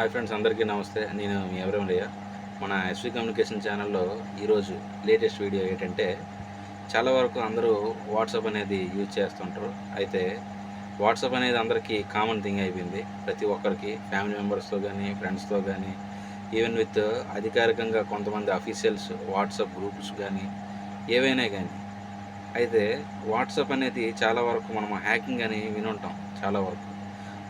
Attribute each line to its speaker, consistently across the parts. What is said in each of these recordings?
Speaker 1: Hi friends అందరికీ నమస్తే. నేను మీ ఎవరేమయ్య మన ఎస్వి కమ్యూనికేషన్ ఛానల్లో ఈరోజు లేటెస్ట్ వీడియో ఏంటంటే చాలా వరకు అందరూ వాట్సాప్ అనేది యూజ్ చేస్తుంటారు. అయితే వాట్సాప్ అనేది అందరికీ కామన్ థింగ్ అయిపోయింది. ప్రతి ఒక్కరికి ఫ్యామిలీ మెంబర్స్తో కానీ ఫ్రెండ్స్తో కానీ ఈవెన్ విత్ అధికారికంగా కొంతమంది అఫీషియల్స్ వాట్సాప్ గ్రూప్స్ కానీ ఏవైనా కానీ అయితే వాట్సాప్ అనేది చాలా వరకు మనం హ్యాకింగ్ అని వినుంటాం చాలా వరకు.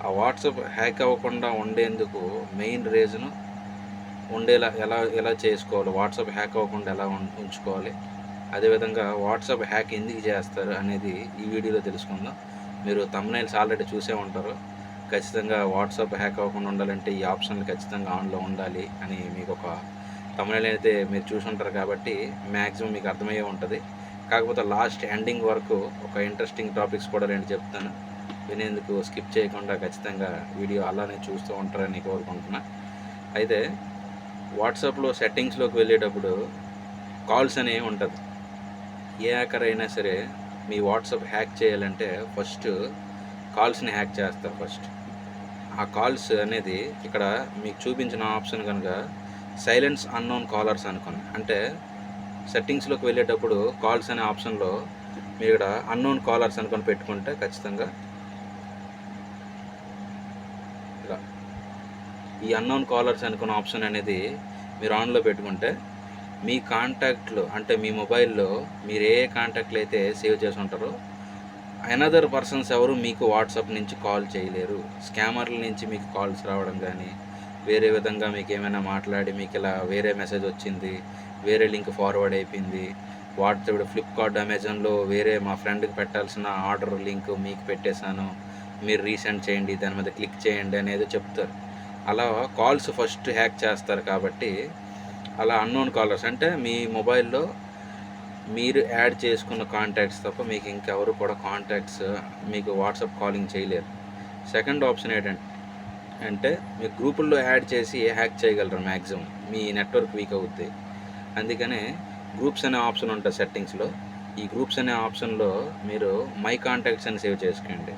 Speaker 1: ఆ వాట్సాప్ హ్యాక్ అవ్వకుండా ఉండేందుకు మెయిన్ రీజను ఉండేలా ఎలా ఎలా చేసుకోవాలి? వాట్సాప్ హ్యాక్ అవ్వకుండా ఎలా ఉం- ఉంచుకోవాలి? అదేవిధంగా వాట్సాప్ హ్యాక్ ఎందుకు చేస్తారు అనేది ఈ వీడియోలో తెలుసుకుందాం. మీరు తమ్నైల్స్ ఆల్రెడీ చూసే ఉంటారు. ఖచ్చితంగా వాట్సాప్ హ్యాక్ అవ్వకుండా ఉండాలంటే ఈ ఆప్షన్లు ఖచ్చితంగా ఆన్లో ఉండాలి అని మీకు ఒక తమ్నైల్ అయితే మీరు చూసి ఉంటారు కాబట్టి మ్యాక్సిమం మీకు అర్థమయ్యే ఉంటుంది. కాకపోతే లాస్ట్ ఎండింగ్ వరకు ఒక ఇంట్రెస్టింగ్ టాపిక్స్ కూడా నేను చెప్తాను. వినేందుకు స్కిప్ చేయకుండా ఖచ్చితంగా వీడియో అలానే చూస్తూ ఉంటారని కోరుకుంటున్నా. అయితే వాట్సాప్లో సెట్టింగ్స్లోకి వెళ్ళేటప్పుడు కాల్స్ అనేవి ఉంటుంది. ఏ హ్యాకర్ అయినా సరే మీ వాట్సాప్ హ్యాక్ చేయాలంటే ఫస్ట్ కాల్స్ని హ్యాక్ చేస్తారు ఫస్ట్. ఆ కాల్స్ అనేది ఇక్కడ మీకు చూపించిన ఆప్షన్ కనుక సైలెన్స్ అన్నోన్ కాలర్స్ అనుకోండి. అంటే సెట్టింగ్స్లోకి వెళ్ళేటప్పుడు కాల్స్ అనే ఆప్షన్లో మీరు ఇక్కడ అన్నోన్ కాలర్స్ అనుకొని పెట్టుకుంటే ఖచ్చితంగా ఇలా ఈ అన్నోన్ కాలర్స్ అనుకున్న ఆప్షన్ అనేది మీరు ఆన్లో పెట్టుకుంటే మీ కాంటాక్ట్లు అంటే మీ మొబైల్లో మీరు ఏ కాంటాక్ట్లు అయితే సేవ్ చేసి ఉంటారో అనదర్ పర్సన్స్ ఎవరు మీకు వాట్సాప్ నుంచి కాల్ చేయలేరు. స్కామర్ల నుంచి మీకు కాల్స్ రావడం కానీ వేరే విధంగా మీకు ఏమైనా మాట్లాడి మీకు ఇలా వేరే మెసేజ్ వచ్చింది వేరే లింక్ ఫార్వర్డ్ అయిపోయింది వాట్సాప్ ఫ్లిప్కార్ట్ అమెజాన్లో వేరే మా ఫ్రెండ్కి పెట్టాల్సిన ఆర్డర్ లింక్ మీకు పెట్టేశాను మీరు రీసెండ్ చేయండి దాని మీద క్లిక్ చేయండి అనేది చెప్తారు. అలా కాల్స్ ఫస్ట్ హ్యాక్ చేస్తారు కాబట్టి అలా అన్నోన్ కాలర్స్ అంటే మీ మొబైల్లో మీరు యాడ్ చేసుకున్న కాంటాక్ట్స్ తప్ప మీకు ఇంకెవరు కూడా కాంటాక్ట్స్ మీకు వాట్సాప్ కాలింగ్ చేయలేరు. సెకండ్ ఆప్షన్ ఏంటంటే అంటే మీ గ్రూపుల్లో యాడ్ చేసి హ్యాక్ చేయగలరు మ్యాక్సిమం మీ నెట్వర్క్ వీక్ అవుద్ది. అందుకనే గ్రూప్స్ అనే ఆప్షన్ ఉంటుంది సెట్టింగ్స్లో ఈ గ్రూప్స్ అనే ఆప్షన్లో మీరు మై కాంటాక్ట్స్ అని సేవ్ చేసుకోండి.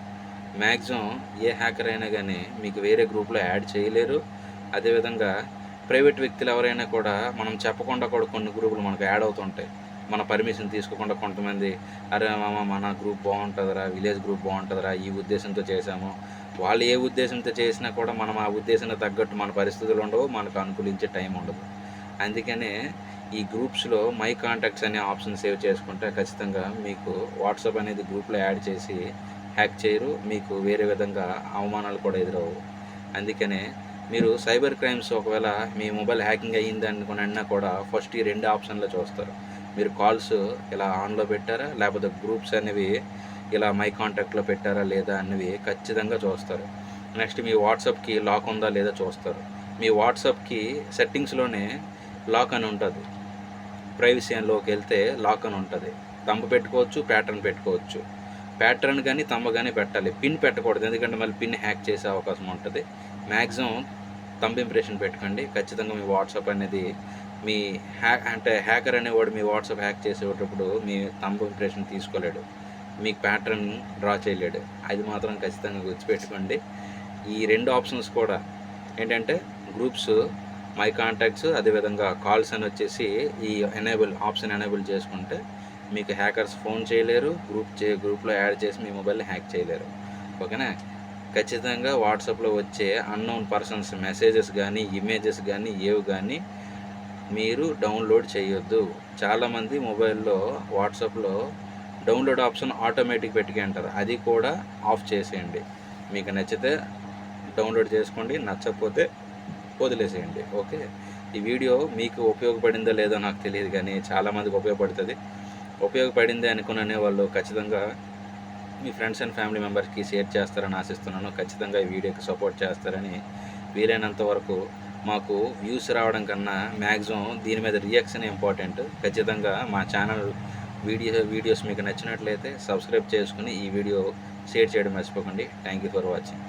Speaker 1: మ్యాక్సిమం ఏ హ్యాకర్ అయినా కానీ మీకు వేరే గ్రూప్లో యాడ్ చేయలేరు. అదేవిధంగా ప్రైవేట్ వ్యక్తులు ఎవరైనా కూడా మనం చెప్పకుండా కూడా కొన్ని గ్రూపులు మనకు యాడ్ అవుతుంటాయి. మన పర్మిషన్ తీసుకోకుండా కొంతమంది అరే మామ మన గ్రూప్ బాగుంటుందిరా విలేజ్ గ్రూప్ బాగుంటుందిరా ఈ ఉద్దేశంతో చేశాము. వాళ్ళు ఏ ఉద్దేశంతో చేసినా కూడా మనం ఆ ఉద్దేశానికి తగ్గట్టు మన పరిస్థితులు ఉండవు మనకు అనుకూలించే టైం ఉండదు. అందుకనే ఈ గ్రూప్స్లో మై కాంటాక్ట్స్ అనే ఆప్షన్ సేవ్ చేసుకుంటే ఖచ్చితంగా మీకు వాట్సాప్ అనేది గ్రూప్లో యాడ్ చేసి హ్యాక్ చేయరు మీకు వేరే విధంగా అవమానాలు కూడా ఎదురవు అందుకనే మీరు సైబర్ క్రైమ్స్ ఒకవేళ మీ మొబైల్ హ్యాకింగ్ అయ్యింది అనుకున్నా కూడా ఫస్ట్ ఈ రెండు ఆప్షన్లో చూస్తారు. మీరు కాల్స్ ఇలా ఆన్లో పెట్టారా? లేకపోతే గ్రూప్స్ అనేవి ఇలా మై కాంటాక్ట్లో పెట్టారా లేదా అనేవి ఖచ్చితంగా చూస్తారు. నెక్స్ట్ మీ వాట్సాప్కి లాక్ ఉందా లేదా చూస్తారు. మీ వాట్సాప్కి సెట్టింగ్స్లోనే లాక్ అని ఉంటుంది. ప్రైవసీ లోకి వెళ్తే లాక్ అని ఉంటుంది. దంప పెట్టుకోవచ్చు ప్యాటర్న్ పెట్టుకోవచ్చు. ప్యాటర్న్ కానీ తంబ కానీ పెట్టాలి. పిన్ పెట్టకూడదు. ఎందుకంటే మళ్ళీ పిన్ హ్యాక్ చేసే అవకాశం ఉంటుంది. మ్యాక్సిమం తంబ్ ఇంప్రెషన్ పెట్టుకోండి. ఖచ్చితంగా మీ వాట్సాప్ అనేది మీ హ్యాక్ అంటే హ్యాకర్ అనేవాడు మీ వాట్సాప్ హ్యాక్ చేసేటప్పుడు మీ తంబ్ ఇంప్రెషన్ తీసుకోలేడు. మీకు ప్యాటర్న్ డ్రా చేయలేడు. అది మాత్రం ఖచ్చితంగా గుర్తుపెట్టుకోండి. ఈ రెండు ఆప్షన్స్ కూడా ఏంటంటే గ్రూప్స్ మై కాంటాక్ట్స్ అదేవిధంగా కాల్స్ అని వచ్చేసి ఈ ఎనేబుల్ ఆప్షన్ ఎనేబుల్ చేసుకుంటే మీకు హ్యాకర్స్ ఫోన్ చేయలేరు గ్రూప్ చే గ్రూప్లో యాడ్ చేసి మీ మొబైల్ని హ్యాక్ చేయలేరు. ఓకేనా? ఖచ్చితంగా వాట్సాప్లో వచ్చే అన్నోన్ పర్సన్స్ మెసేజెస్ కానీ ఇమేజెస్ కానీ ఏవి కానీ మీరు డౌన్లోడ్ చేయొద్దు. చాలామంది మొబైల్లో వాట్సాప్లో డౌన్లోడ్ ఆప్షన్ ఆటోమేటిక్ పెట్టుకు అంటారు అది కూడా ఆఫ్ చేసేయండి. మీకు నచ్చితే డౌన్లోడ్ చేసుకోండి నచ్చకపోతే వదిలేసేయండి. ఓకే? ఈ వీడియో మీకు ఉపయోగపడిందో లేదో నాకు తెలియదు కానీ చాలామందికి ఉపయోగపడుతుంది. ఉపయోగపడింది అనుకునే వాళ్ళు ఖచ్చితంగా మీ ఫ్రెండ్స్ అండ్ ఫ్యామిలీ మెంబర్స్కి షేర్ చేస్తారని ఆశిస్తున్నాను. ఖచ్చితంగా ఈ వీడియోకి సపోర్ట్ చేస్తారని వీలైనంత వరకు మాకు వ్యూస్ రావడం కన్నా మ్యాక్సిమం దీని మీద రియాక్షన్ ఇంపార్టెంట్. ఖచ్చితంగా మా ఛానల్ వీడియో వీడియోస్ మీకు నచ్చినట్లయితే సబ్స్క్రైబ్ చేసుకుని ఈ వీడియో షేర్ చేయడం మర్చిపోకండి. Thank you for watching.